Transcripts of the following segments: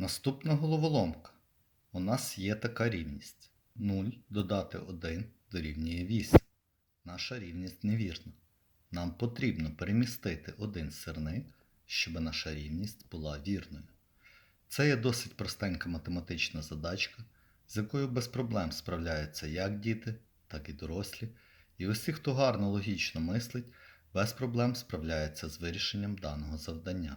Наступна головоломка. У нас є така рівність. 0 додати 1 дорівнює 8. Наша рівність невірна. Нам потрібно перемістити один сирник, щоб наша рівність була вірною. Це є досить простенька математична задачка, з якою без проблем справляються як діти, так і дорослі, і усі, хто гарно логічно мислить, без проблем справляються з вирішенням даного завдання.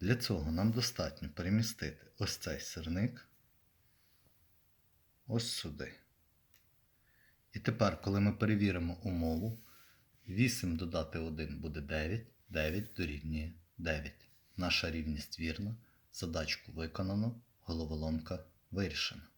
Для цього нам достатньо перемістити ось цей сирник ось сюди. І тепер, коли ми перевіримо умову, 8 додати 1 буде 9, 9 дорівнює 9. Наша рівність вірна, задачку виконано, головоломка вирішена.